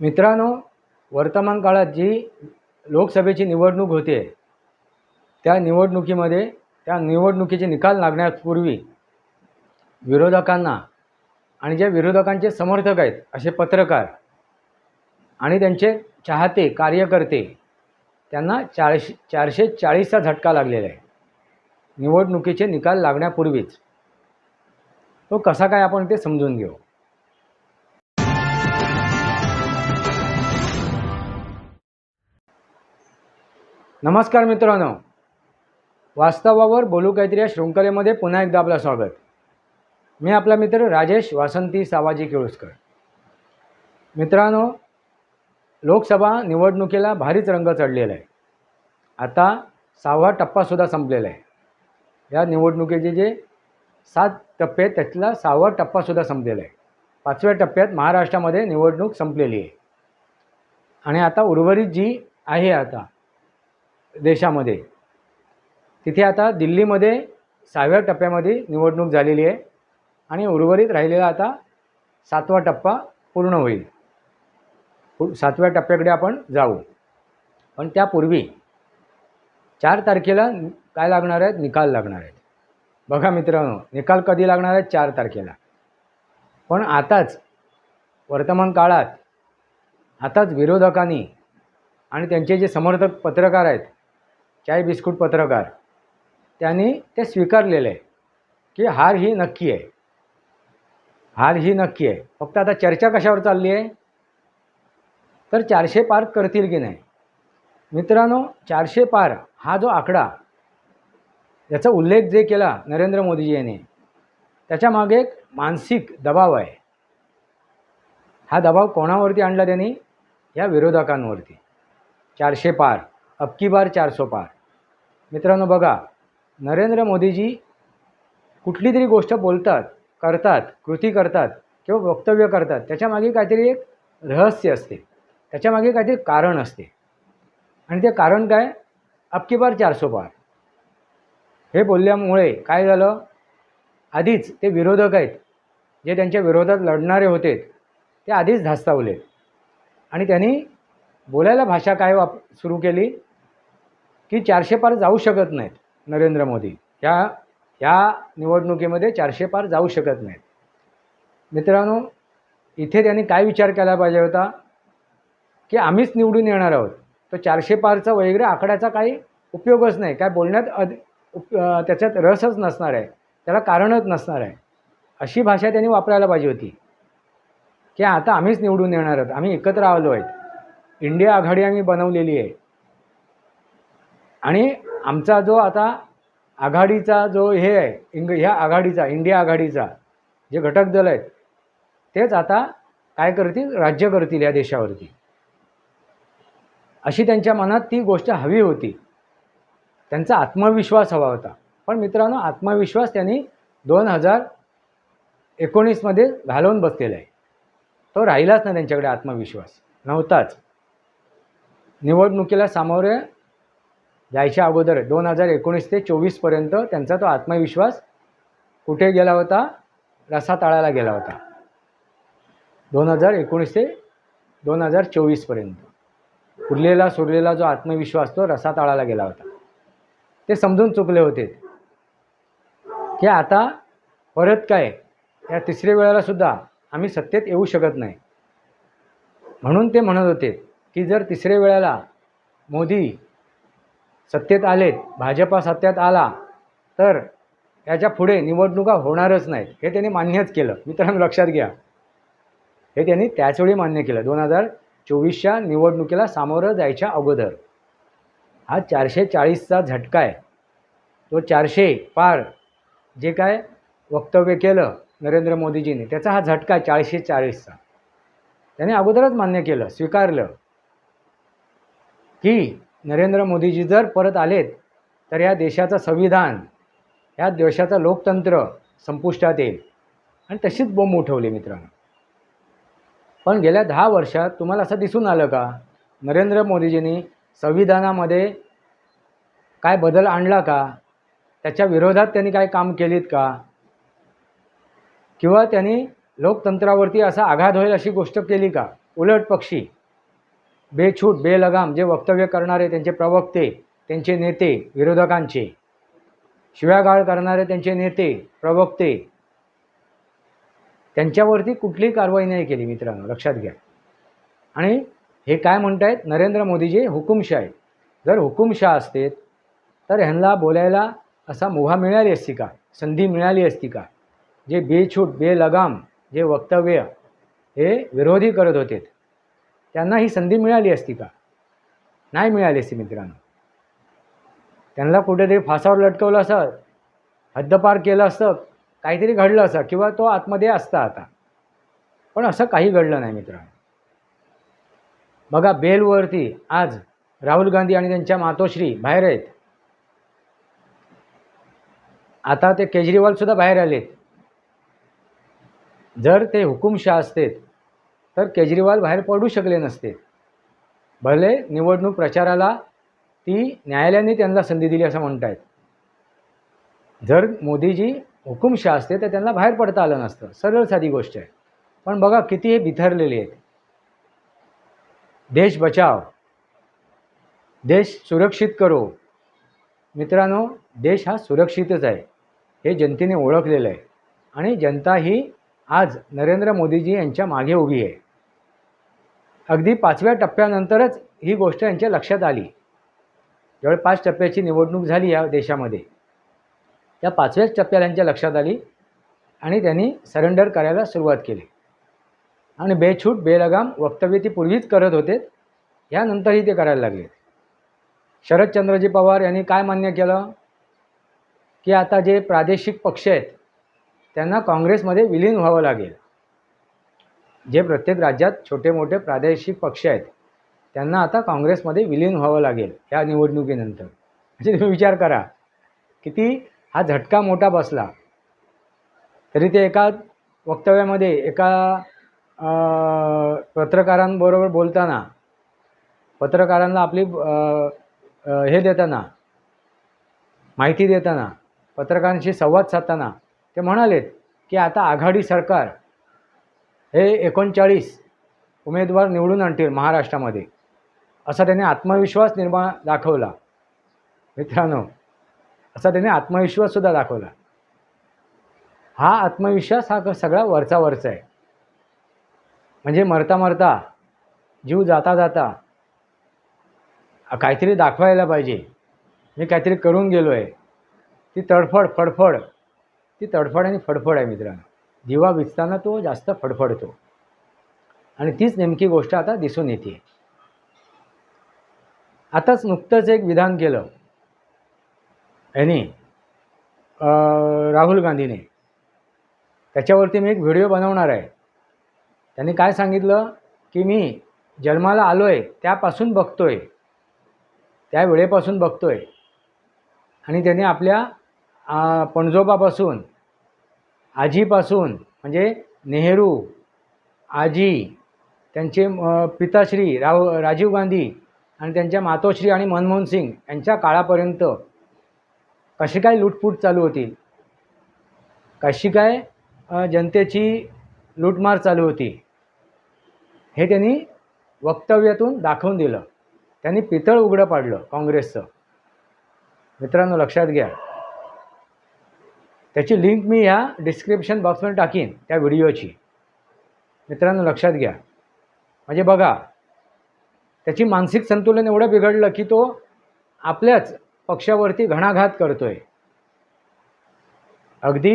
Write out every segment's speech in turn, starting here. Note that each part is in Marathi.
मित्रांनो वर्तमान काळात जी लोकसभेची निवडणूक होते त्या निवडणुकीमध्ये त्या निवडणुकीचे निकाल लागण्यापूर्वी विरोधकांना आणि जे विरोधकांचे समर्थक आहेत असे पत्रकार आणि त्यांचे चाहते कार्यकर्ते त्यांना चारशे चारशे चाळीसचा झटका लागलेला आहे. निवडणुकीचे निकाल लागण्यापूर्वीच. तो कसा काय आपण ते समजून घेऊ? नमस्कार मित्रांनो. वास्तवावर बोलू काहीतरी या शृंखलेमध्ये पुन्हा एकदा आपलं स्वागत. मी आपला मित्र राजेश वासंती सावाजी केळुसकर. मित्रांनो लोकसभा निवडणुकीला भारीच रंग चढलेला आहे आता सहावा टप्पासुद्धा संपलेला आहे. या निवडणुकीचे जे सात टप्पे आहेत त्यातला सहावा टप्पासुद्धा संपलेला आहे. पाचव्या टप्प्यात महाराष्ट्रामध्ये निवडणूक संपलेली आहे. आणि आता उर्वरित जी आहे आता देशामध्ये. तिथे आता दिल्लीमध्ये सहाव्या टप्प्यामध्ये निवडणूक झालेली आहे आणि उर्वरित राहिलेला आता सातवा टप्पा पूर्ण होईल. पु- सातव्या टप्प्याकडे आपण जाऊ. पण त्यापूर्वी चार तारखेला काय लागणार आहेत? निकाल लागणार आहेत. बघा मित्रांनो निकाल कधी लागणार आहेत? चार तारखेला. पण आताच वर्तमान काळात आताच विरोधकांनी आणि त्यांचे जे समर्थक पत्रकार आहेत चाय बिस्कुट पत्रकार. त्यांनी ते स्वीकारलेलं आहे की हार ही नक्की आहे. हार ही नक्की आहे. फक्त आता चर्चा कशावर चालली आहे? तर चारशे पार करतील की नाही? मित्रांनो चारशे पार हा जो आकडा याचा उल्लेख जे केला नरेंद्र मोदीजी यांनी त्याच्यामागे एक मानसिक दबाव आहे. हा दबाव कोणावरती आणला त्यांनी? या विरोधकांवरती. चारशे पार अबकी बार चारसो पार. मित्रांनो बघा नरेंद्र मोदीजी कुठली तरी गोष्ट बोलतात करतात कृती करतात किंवा वक्तव्य करतात त्याच्यामागे काहीतरी एक रहस्य असते. त्याच्यामागे काहीतरी कारण असते. आणि ते कारण काय? अबकी बार चारसो पार. हे बोलल्यामुळे काय झालं? आधीच ते विरोधक आहेत जे त्यांच्या विरोधात लढणारे होते ते आधीच धास्तावले. आणि त्यांनी बोलायला भाषा काय वाप सुरू केली? की चारशे पार जाऊ शकत नाहीत नरेंद्र मोदी. ह्या ह्या निवडणुकीमध्ये चारशे पार जाऊ शकत नाहीत. मित्रांनो इथे त्यांनी काय विचार केला पाहिजे होता? की आम्हीच निवडून येणार आहोत. तर चारशे पारचा वगैरे आकड्याचा काही उपयोगच नाही. काय बोलण्यात अद उप त्याच्यात रसच नसणार आहे. त्याला कारणच नसणार आहे. अशी भाषा त्यांनी वापरायला पाहिजे होती. की आता आम्हीच निवडून येणार आहोत. आम्ही एकत्र आलो आहेत. इंडिया आघाडी आम्ही बनवलेली आहे. आणि आमचा जो आता आघाडीचा जो हे आहे इंग ह्या आघाडीचा इंडिया आघाडीचा जे घटक दल आहेत तेच आता काय करतील? राज्य करतील या देशावरती. अशी त्यांच्या मनात ती गोष्ट हवी होती. त्यांचा आत्मविश्वास हवा होता. पण मित्रांनो आत्मविश्वास त्यांनी दोन हजार एकोणीसमध्ये घालवून बसलेला आहे. तो राहिलाच नाही त्यांच्याकडे आत्मविश्वास. नव्हताच. निवडणुकीला सामोरे जायच्या अगोदर दोन हजार एकोणीस ते चोवीसपर्यंत त्यांचा तो आत्मविश्वास कुठे गेला होता? रसातळाला गेला होता. दोन हजार एकोणीस ते दोन हजार चोवीसपर्यंत उरलेला सुरलेला जो आत्मविश्वास तो रसातळाला गेला होता. ते समजून चुकले होते. की आता परत काय? या तिसऱ्या वेळेला सुद्धा आम्ही सत्तेत येऊ शकत नाही. म्हणून ते म्हणत होते की जर तिसऱ्या वेळेला मोदी सत्तेत आलेत भाजपा सत्तेत आला तर याच्यापुढे निवडणुका होणारच नाहीत. हे त्यांनी मान्यच केलं. मित्रांनो लक्षात घ्या. हे त्यांनी त्याचवेळी मान्य केलं. दोन हजार चोवीसच्या निवडणुकीला सामोरं जायच्या अगोदर. हा चारशे चाळीसचा झटका आहे. तो चारशे पार जे काय वक्तव्य केलं नरेंद्र मोदीजींनी त्याचा हा झटका आहे चारशे चाळीसचा. त्याने अगोदरच मान्य केलं स्वीकारलं की नरेंद्र मोदीजी जर परत आलेत तर या देशाचं संविधान या देशाचं लोकतंत्र संपुष्टात येईल. आणि तशीच बोंब उठवली मित्रांनो. पण गेल्या दहा वर्षात तुम्हाला असं दिसून आलं का? नरेंद्र मोदीजींनी संविधानामध्ये काय बदल आणला का? त्याच्या विरोधात त्यांनी काय काम केलीत का? किंवा त्यांनी लोकतंत्रावरती असा आघात होईल अशी गोष्ट केली का? उलट पक्षी. बेछूट बेलगाम जे वक्तव्य करणारे त्यांचे प्रवक्ते त्यांचे नेते विरोधकांचे. शिव्यागाळ करणारे त्यांचे नेते प्रवक्ते. त्यांच्यावरती कुठलीही कारवाई नाही केली मित्रांनो लक्षात घ्या. आणि हे काय म्हणत आहेत नरेंद्र मोदीजी हुकुमशाह. आहेत जर हुकुमशाह असते तर ह्यांना बोलायला असा मुभा मिळाली असती का? संधी मिळाली असती का? जे बेछूट बेलगाम जे वक्तव्य हे विरोधी करत होते. त्यांना ही संधी मिळाली असती का? नाही मिळाली असती मित्रांनो. त्यांना कुठेतरी फासावर लटकवलं असं हद्दपार केलं असतं काहीतरी घडलं असं किंवा तो आतमध्ये असता आता. पण असं काही घडलं नाही मित्रांनो. बघा बेलवरती आज राहुल गांधी आणि त्यांच्या मातोश्री बाहेर आहेत. आता ते केजरीवालसुद्धा बाहेर आलेत. जर ते हुकुमशाह असते तर केजरीवाल बाहेर पडू शकले नसते. भले निवडणूक प्रचाराला ती न्यायालयाने त्यांना संधी दिली असं म्हणतायत. जर मोदीजी हुकुमशाह असते तर त्यांना बाहेर पडता आलं नसतं. सरळ साधी गोष्ट आहे. पण बघा किती हे बिथरलेले आहेत. देश बचाव. देश सुरक्षित करो. मित्रांनो देश हा सुरक्षितच आहे. हे जनतेने ओळखलेलं आहे. आणि जनता ही आज नरेंद्र मोदीजी यांच्या मागे उभी आहे. अगदी पाचव्या टप्प्यानंतरच ही गोष्ट यांच्या लक्षात आली. जवळ पाच टप्प्याची निवडणूक झाली या देशामध्ये. त्या पाचव्याच टप्प्याला यांच्या लक्षात आली आणि त्यांनी सरेंडर करायला सुरुवात केली. आणि बेछूट बेलगाम वक्तव्य ती पूर्वीच करत होते. यानंतरही ते करायला लागले. शरदचंद्रजी पवार यांनी काय मान्य केलं? की आता जे प्रादेशिक पक्ष आहेत त्यांना काँग्रेसमध्ये विलीन व्हावं लागेल. जे प्रत्येक राज्यात छोटे मोठे प्रादेशिक पक्ष आहेत त्यांना आता काँग्रेसमध्ये विलीन व्हावं लागेल या निवडणुकीनंतर. म्हणजे तुम्ही विचार करा किती हा झटका मोठा बसला तरी ते एका वक्तव्यामध्ये एका पत्रकारांबरोबर बोलताना पत्रकारांना आपली हे देताना माहिती देताना पत्रकारांशी संवाद साधताना ते म्हणालेत की आता आघाडी सरकार हे एकोणचाळीस उमेदवार निवडून आणतील महाराष्ट्रामध्ये असा त्याने आत्मविश्वास निर्माण दाखवला. मित्रांनो असा त्याने आत्मविश्वाससुद्धा दाखवला. हा आत्मविश्वास हा क- सगळा वरचा वरचा आहे. म्हणजे मरता मरता जीव जाता जाता काहीतरी दाखवायला पाहिजे. मी काहीतरी करून गेलो आहे ती तडफड फडफड ती तडफड आणि फडफड आहे मित्रांनो. दिवा विचताना तो जास्त फडफडतो. आणि तीच नेमकी गोष्ट आता दिसून येते. आताच नुकतंच एक विधान केलं. यांनी राहुल गांधीने. त्याच्यावरती मी एक व्हिडिओ बनवणार आहे. त्यांनी काय सांगितलं? की मी जन्माला आलो आहे त्यापासून बघतो आहे त्या वेळेपासून बघतो आहे आणि त्याने आपल्या पणजोबापासून आजीपासून म्हणजे नेहरू आजी त्यांचे पिताश्री राव राजीव गांधी आणि त्यांच्या मातोश्री आणि मनमोहन सिंग यांच्या काळापर्यंत कशी काय लूटपूट चालू होती? कशी काय जनतेची लूटमार चालू होती? हे त्यांनी वक्तव्यातून दाखवून दिलं. त्यांनी पितळ उघडं पाडलं काँग्रेसचं. मित्रांनो लक्षात घ्या. त्याची लिंक मी ह्या डिस्क्रिप्शन बॉक्समध्ये टाकीन त्या व्हिडिओची मित्रांनो लक्षात घ्या. म्हणजे बघा त्याची मानसिक संतुलन एवढं बिघडलं की तो आपल्याच पक्षावरती घणाघात करतो आहे अगदी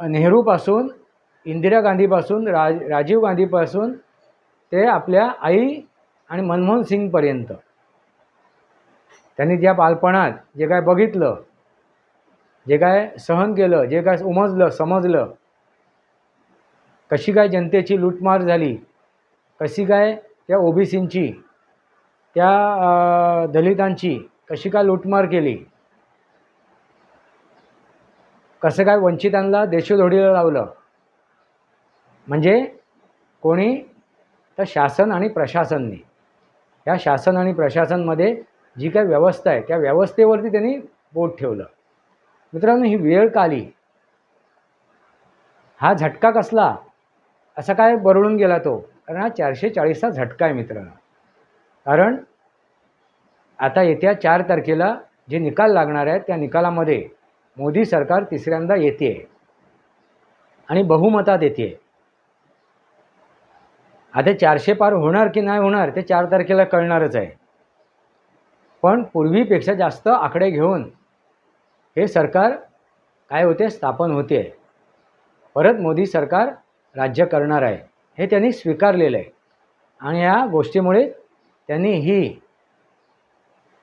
नेहरूपासून इंदिरा गांधीपासून राज राजीव गांधीपासून ते आपल्या आई आणि मनमोहन सिंगपर्यंत त्यांनी ज्या बालपणात जे काय बघितलं जे काय सहन केलं जे काय उमजलं समजलं कशी काय जनतेची लूटमार झाली कशी काय त्या ओबीसींची त्या दलितांची कशी काय लूटमार केली कसं काय वंचितांना देशोधोडीला लावलं. म्हणजे कोणी तर शासन आणि प्रशासनने. या शासन आणि प्रशासनमध्ये जी काय व्यवस्था आहे त्या व्यवस्थेवरती त्यांनी बोट ठेवलं. मित्रांनो ही वेळ का आली? हा झटका कसला? असा काय बरळून गेला तो? कारण हा चारशे चाळीसचा झटका आहे मित्रांनो. कारण आता येत्या चार तारखेला जे निकाल लागणार आहेत त्या निकालामध्ये मोदी सरकार तिसऱ्यांदा येते. आणि बहुमतात येते. आता चारशे पार होणार की नाही होणार ते चार तारखेला कळणारच आहे. पण पूर्वीपेक्षा जास्त आकडे घेऊन हे सरकार काय होते? स्थापन होते. आहे परत मोदी सरकार राज्य करणार आहे. हे त्यांनी स्वीकारलेलं आहे. आणि या गोष्टीमुळे त्यांनी ही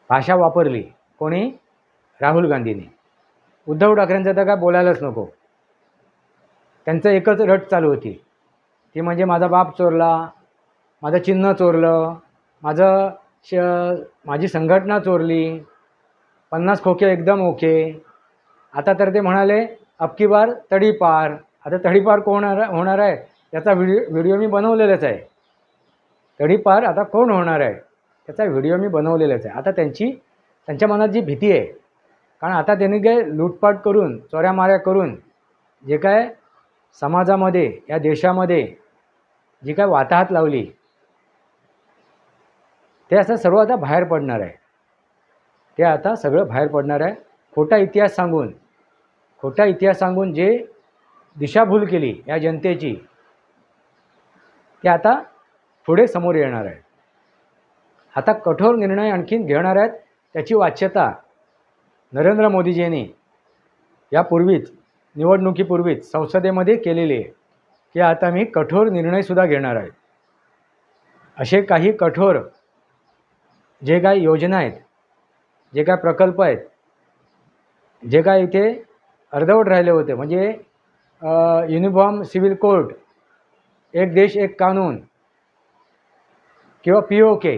भाषा वापरली. कोणी? राहुल गांधींनी. उद्धव ठाकरेंचं तर काय बोलायलाच नको. त्यांचं एकच रट चालू होती. ती म्हणजे माझा बाप चोरला माझं चिन्ह चोरलं माझं श माझी संघटना चोरली पन्नास खोके एकदम ओके. आता तर ते म्हणाले अबकी बार तडीपार आता तडीपार कोण होणार आहे? त्याचा व्हिडिओ व्हिडिओ मी बनवलेलाच आहे. तडीपार आता कोण होणार आहे? त्याचा व्हिडिओ मी बनवलेलाच आहे. आता त्यांची त्यांच्या मनात जी भीती आहे कारण आता त्यांनी काय लूटपाट करून चोऱ्यामाऱ्या करून जे काय समाजामध्ये या देशामध्ये जी काय वाताहत लावली ते असं सर्व आता बाहेर पडणार आहे. ते आता सगळं बाहेर पडणार आहे. खोटा इतिहास सांगून खोटा इतिहास सांगून जे दिशाभूल केली या जनतेची ते आता पुढे समोर येणार आहे. आता कठोर निर्णय आणखीन घेणार आहेत त्याची वाच्यता नरेंद्र मोदीजींनी यापूर्वीच निवडणुकीपूर्वीच संसदेमध्ये केलेली आहे. की आता मी कठोर निर्णयसुद्धा घेणार आहे. असे काही कठोर जे काही योजना आहेत जे काय प्रकल्प आहेत जे काय इथे अर्धवट राहिले होते म्हणजे युनिफॉर्म सिव्हिल कोड एक देश एक कानून किंवा पी ओ के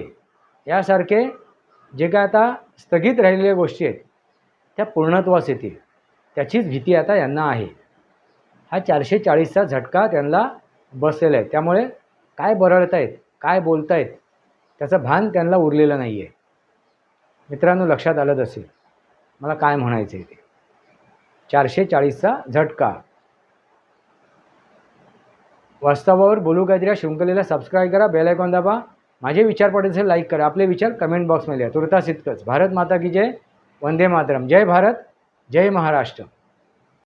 यासारखे जे काय आता स्थगित राहिलेल्या गोष्टी आहेत त्या पूर्णत्वास येतील. त्याचीच भीती आता यांना आहे. हा चारशे चाळीसचा झटका त्यांना बसलेला आहे. त्यामुळे काय बरळत आहेत काय बोलत आहेत त्याचं भान त्यांना उरलेलं नाही आहे मित्रांनो लक्षात आलंच असेल. मला काय म्हणायचं आहे ते? चारशे चाळीसचा झटका. वास्तवावर बोलू काहीतरी शृंखलेला सबस्क्राईब करा बेल आयकॉन दाबा. माझे विचार पडत असेल लाईक करा. आपले विचार कमेंट बॉक्समध्ये लिहा तुर्तास इतकंच. भारत माता की जय. वंदे मातरम. जय भारत जय महाराष्ट्र.